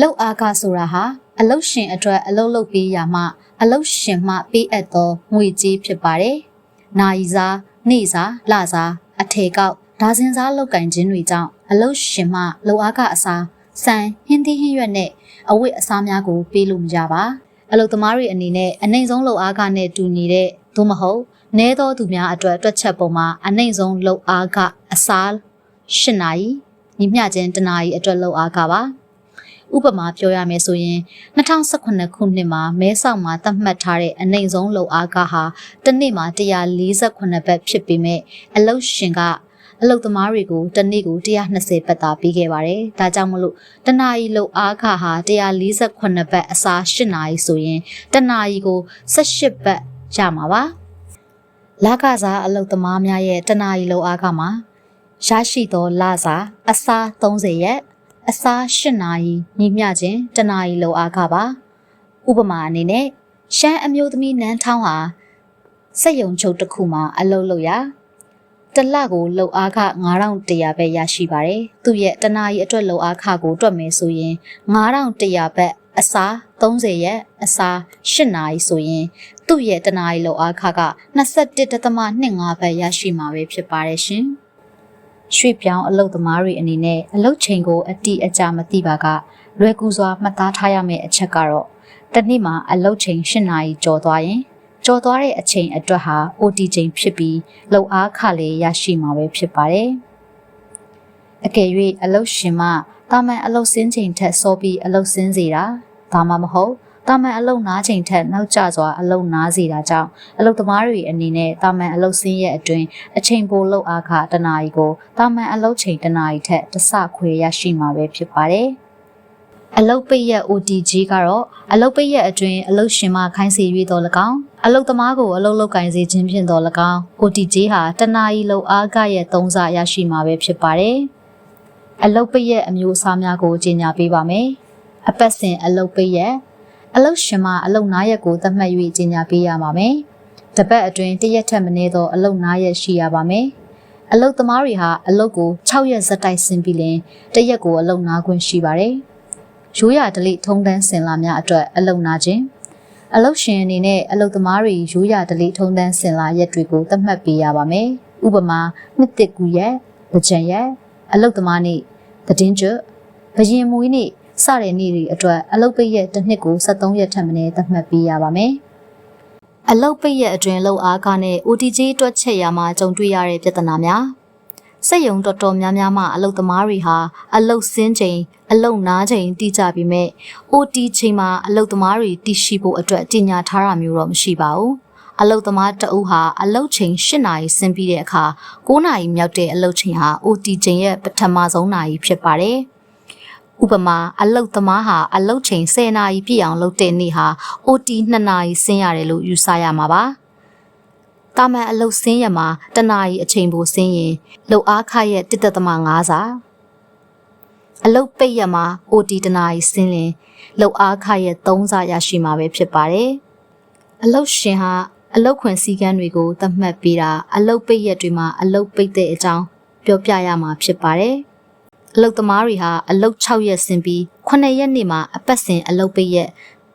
လောက်အားကဆိုတာဟာအလုတ်ရှင်အတွက်အလုတ်လုပ်ပေးရမှအလုတ်ရှင်မှပေးအပ်သောငွေကြေးဖြစ်ပါတယ်။နာယီစား၊နေ့စား၊လစား၊အထည်ကောက်ဒါဇင်စားလောက်ကင်ခြင်းတွေကြောင့်အလုတ်ရှင်မှလောက်အားကအစားစံဟင်းသီးဟင်းရွက်နဲ့အဝတ်အစားများကိုပေးလို့မရပါ။အလုတ်သမားတွေအနေနဲ့အနိုင်ဆုံးလောက်အားကနဲ့တူညီတဲ့သို့မဟုတ်နည်းသောသူများအတွက်တွက်ချက်ပုံမှာအနိုင်ဆုံးလောက်အားကအစား၈နာရီညီမျှခြင်းတနာရီအတွက်လောက်အားကပါ ဥပမာပြောရမယ်ဆိုရင်2018ခုနှစ်မှာမဲဆောက်မှာသတ်မှတ်ထားတဲ့အနိုင်ဆုံးလောက်အားကဟာတစ်နေ့မှာ148ဘတ်ဖြစ်ပေမဲ့အလုတ်ရှင်ကအလုတ်သမားတွေကိုတစ်နေ့ကို120ဘတ်သာပေးခဲ့ပါတယ်။ဒါကြောင့်မလို့တနာရီလောက်အားခဟာ148ဘတ်အစား8နာရီဆိုရင်တနာရီကို18ဘတ်ရမှာပါ။လကစားအလုတ်သမားများရဲ့တနာရီလောက်အားခမှာရရှိသောလစာအစား30ရက် အစား8နာရီညီမျှခြင်းတနာရီလောက်အားခပါဥပမာအနေနဲ့ရှမ်းအမျိုးသမီးနန်းထောင်းဟာစက်ယုံချုပ်တစ်ခုမှာအလုပ်လုပ်ရတစ်လကိုလှုပ်အားခ9100ပဲရရှိပါတယ်သူ့ရဲ့တနာရီအတွက်လှုပ်အားခကိုတွက်မယ်ဆိုရင်9100ပဲအစား30ရက်အစား8နာရီဆိုရင်သူ့ရဲ့တနာရီလှုပ်အားခက21.25ပဲရရှိမှာပဲဖြစ်ပါတယ်ရှင် ရွှေပြောင်းအလုတ်သမားတွေအနေနဲ့အလုတ်ချိန်ကိုအတိအကျမသိပါကလွယ်ကူစွာမှတ်သားထားရမယ့်အချက်ကတော့တစ်နေ့မှာအလုတ်ချိန်8နာရီကျော်သွားရင်ကျော်သွားတဲ့အချိန်အတွက်ဟာ OT ချိန်ဖြစ်ပြီးလှုပ်အားခလည်းရရှိမှာပဲဖြစ်ပါတယ်။အကယ်၍အလုတ်ရှင်မှတာမန်အလုတ်စင်းချိန်ထက်စောပြီးအလုတ်စင်းစေတာဒါမှမဟုတ် တာမန်အလုတ်နားချိန်ထက်နောက်ကျစွာအလုတ်နားစေတာကြောင့်အလုတ်သမားတွေအနေနဲ့တာမန်အလုတ်စင်းရဲ့အတွင်းအချိန်ပိုလှုပ်အားခတနာရီကိုတာမန်အလုတ်ချိန်တနာရီထက်တဆခွေရရှိမှာပဲဖြစ်ပါတယ်။အလုတ်ပိတ်ရက် OTG ကတော့အလုတ်ပိတ်ရက်အတွင်းအလုတ်ရှင်မှခိုင်းစေ၍တော်၎င်းအလုတ်သမားကိုအလုတ်လောက်ကင်စေခြင်းဖြင့်တော်၎င်း OTG ဟာတနာရီလောက်အားကရဲ့သုံးဆရရှိမှာပဲဖြစ်ပါတယ်။အလုတ်ပိတ်ရက်အမျိုးအစားများကိုကြီးညာပေးပါမယ်။အပတ်စဉ်အလုတ်ပိတ်ရက် အလုတ်ရှင်မှအလုတ်နားရက်ကိုသတ်မှတ်၍ကြီးညာပေးရပါမယ်။တပတ်အတွင်းတစ်ရက်ထက်မနည်းသောအလုတ်နားရက်ရှိရပါမယ်။အလုတ်သမားတွေဟာအလုတ်ကို6ရက်ဇက်တိုက်ဆင်းပြီးလင်တစ်ရက်ကိုအလုတ်နားခွင့်ရှိပါတယ်။ရိုးရာဒလိထုံးတန်းစင်လာများအတွက်အလုတ်နာခြင်းအလုတ်ရှင်အနေနဲ့အလုတ်သမားတွေရိုးရာဒလိထုံးတန်းစင်လာရက်တွေကိုသတ်မှတ်ပေးရပါမယ်။ဥပမာနှစ်တစ်ကူရက်၊ကြံရက်အလုတ်သမားနေ့သတင်းကျွတ်ဘရင်မွေးနေ့ စတဲ့နေ့တွေအတွက်အလုတ်ပိတ်ရက်တစ်နှစ်ကို73ရက်ထက်မနည်းသတ်မှတ်ပေးရပါမယ်။အလုတ်ပိတ်ရက်အတွင်းလောက်အားကနဲ့ OTG တွက်ချက်ရမှာကြုံတွေ့ရတဲ့ပြဿနာများစက်ယုံတော်တော်များများမှအလုတ်သမားတွေဟာအလုတ်စင်းချိန်အလုတ်နားချိန်တိကျပြီးမဲ့ OT ချိန်မှာအလုတ်သမားတွေတည်ရှိဖို့အတွက်ကြီးညာထားတာမျိုးတော့မရှိပါဘူး။အလုတ်သမားတအုပ်ဟာအလုတ်ချိန်၈နာရီဆင်းပြီးတဲ့အခါ9နာရီမြောက်တဲ့အလုတ်ချိန်ဟာ OT ချိန်ရဲ့ပထမဆုံးနာရီဖြစ်ပါတယ်။ ဥပမာအလုတ်သမားဟာအလုတ်ချိန်10နာရီပြည့်အောင်လုပ်တဲ့နေ့ဟာ OT 2နာရီဆင်းရတယ်လို့ယူဆရမှာပါ။တာမန်အလုတ်ဆင်းရမှာတနာရီအချိန်ပိုဆင်းရင်လှုပ်အားခရဲ့တစ်သက်သမ5စာအလုတ်ပိတ်ရမှာ OT တနာရီဆင်းရင်လှုပ်အားခရဲ့3စာရရှိမှာပဲဖြစ်ပါတယ်အလုတ်ရှင်ဟာအလုတ်ခွင်စည်းကမ်းတွေကိုသတ်မှတ်ပေးတာအလုတ်ပိတ်ရက်တွေမှာအလုတ်ပိတ်တဲ့အကြောင်းပြောပြရမှာဖြစ်ပါတယ် အလုတ်သမားတွေဟာအလုတ်6ရက်ဆင်းပြီး9ရက်နေ့မှာအပတ်စဉ်အလုတ်ပိတ်ရက်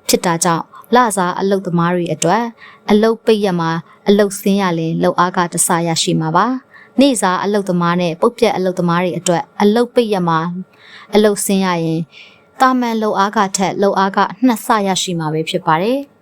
ဖြစ်တာကြောင့်လစားအလုတ်သမားတွေအတွက်အလုတ်ပိတ်ရက်မှာအလုတ်ဆင်းရလဲလှုပ်အားကတဆရရှိမှာပါနေ့စားအလုတ်သမားနဲ့ပုတ်ပြက်အလုတ်သမားတွေအတွက်အလုတ်ပိတ်ရက်မှာအလုတ်ဆင်းရရင်တာမန်လှုပ်အားကထက်လှုပ်အားကနှစ်ဆရရှိမှာပဲဖြစ်ပါတယ်။